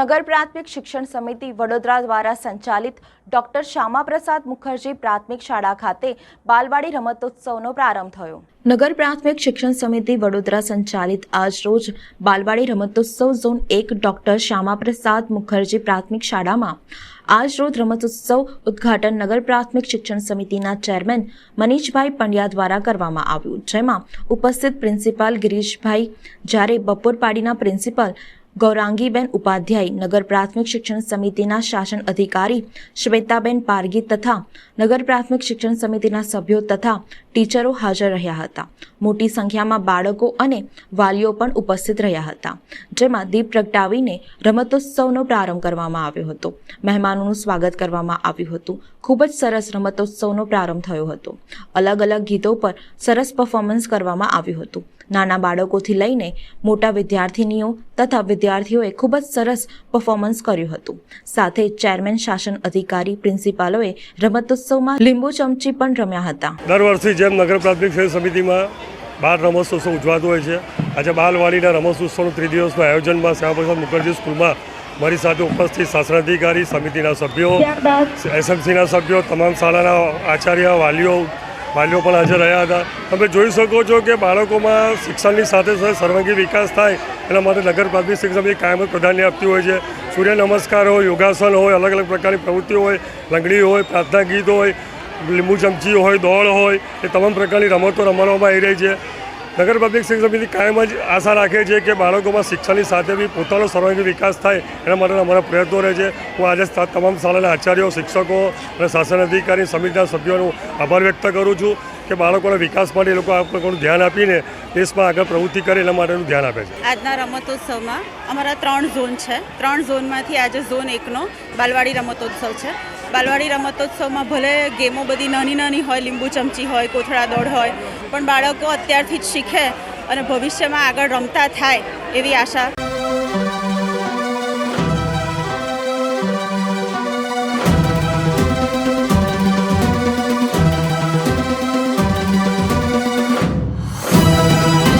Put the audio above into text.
નગર પ્રાથમિક શિક્ષણ સમિતિ વડોદરા દ્વારા સંચાલિત ડોક્ટર શ્યામાપ્રસાદ મુખર્જી પ્રાથમિક શાળા ખાતે બાલવાડી રમતોત્સવનો પ્રારંભ થયો. નગર પ્રાથમિક શિક્ષણ સમિતિ વડોદરા સંચાલિત આજ રોજ બાલવાડી રમતોત્સવ ઝોન એક ડોક્ટર શ્યામાપ્રસાદ મુખર્જી પ્રાથમિક શાળામાં આજ રોજ રમતોત્સવ ઉદ્ઘાટન નગર પ્રાથમિક શિક્ષણ સમિતિના ચેરમેન મનીષભાઈ પંડ્યા દ્વારા કરવામાં આવ્યું. જેમાં ઉપસ્થિત પ્રિન્સિપાલ ગિરીશભાઈ જ્યારે બપોર પાડીના પ્રિન્સિપાલ ગૌરાંગીબેન ઉપાધ્યાય, નગર પ્રાથમિક શિક્ષણ સમિતિના શાસન અધિકારી, શ્વેતાબેન પારગી તથા નગર પ્રાથમિક શિક્ષણ સમિતિના સભ્યો તથા ટીચરો હાજર રહ્યા હતા. મોટી સંખ્યામાં બાળકો અને વાલીઓ પણ ઉપસ્થિત રહ્યા હતા. જેમાં દીપ પ્રગટાવીને રમતોત્સવનો પ્રારંભ કરવામાં આવ્યો હતો. મહેમાનોનું સ્વાગત કરવામાં આવ્યું હતું. ખૂબ જ સરસ રમતોત્સવનો પ્રારંભ થયો હતો. અલગ અલગ ગીતો પર સરસ પરફોર્મન્સ કરવામાં આવ્યું હતું. નાના બાળકોથી લઈને મોટા વિદ્યાર્થીનીઓ તથા વિદ્યાર્થીઓએ ખૂબ જ સરસ પરફોર્મન્સ કર્યું હતું. સાથે ચેરમેન શાસન અધિકારી પ્રિન્સિપાલોએ રમતોત્સવમાં લીંબુ ચમચી પણ રમ્યા હતા. દર વર્ષથી જેમ નગર પ્રાથમિક શિક્ષણ સમિતિમાં બાળ રમતોત્સવ ઉજવાતો હોય છે. આજે બાલવાડીના રમતોત્સવનું ત્રિદિવસનું આયોજનમાં શ્યામપ્રસાદ મુખર્જી સ્કૂલમાં મારી સાથે ઉપસ્થિત શાસનાધિકારી સમિતિના સભ્યો, એસએમસીના સભ્યો, તમામ શાળાના આચાર્ય, વાલીઓ વાલીઓ પણ હાજર રહ્યા હતા. તમે જોઈ શકો છો કે બાળકોમાં શિક્ષણની સાથે સાથે સર્વાંગી વિકાસ થાય એના માટે નગર પ્રાથમિક શિક્ષણ સમિતિ કાયમ પ્રાધાન્ય આપતી હોય છે. સૂર્ય નમસ્કાર હોય, યોગાસન હોય, અલગ અલગ પ્રકારની પ્રવૃત્તિઓ હોય, લંગડી હોય, પ્રાર્થના ગીત હોય લીંબુ ચમચી હોય, દોડ હોય, એ તમામ પ્રકારની રમતો રમવામાં આવી રહી છે. નગર પબ્લિક શિક્ષણ સમિતિ કાયમ જ આશા રાખે છે કે બાળકોમાં શિક્ષણની સાથે બી પોતાનો સર્વાંગી વિકાસ થાય, એના માટે અમારા પ્રયત્નો રહે છે. હું આજે તમામ શાળાના આચાર્યો, શિક્ષકો અને શાસન અધિકારી સમિતિના સભ્યોનો આભાર વ્યક્ત કરું છું. કે બાળકોના વિકાસ માટે એ લોકો આપણને ધ્યાન આપીને દેશમાં આગળ પ્રવૃત્તિ કરે એના માટેનું ધ્યાન આપે છે. આજના રમતોત્સવમાં અમારા ત્રણ ઝોન છે. ત્રણ ઝોનમાંથી આજે ઝોન એકનો બાલવાડી રમતોત્સવ છે. બાલવાડી રમતોત્સવમાં ભલે ગેમો બધી નાની નાની હોય, લીંબુ ચમચી હોય, કોથળા દોડ હોય, પણ બાળકો અત્યારથી જ શીખે અને ભવિષ્યમાં આગળ રમતા થાય એવી આશા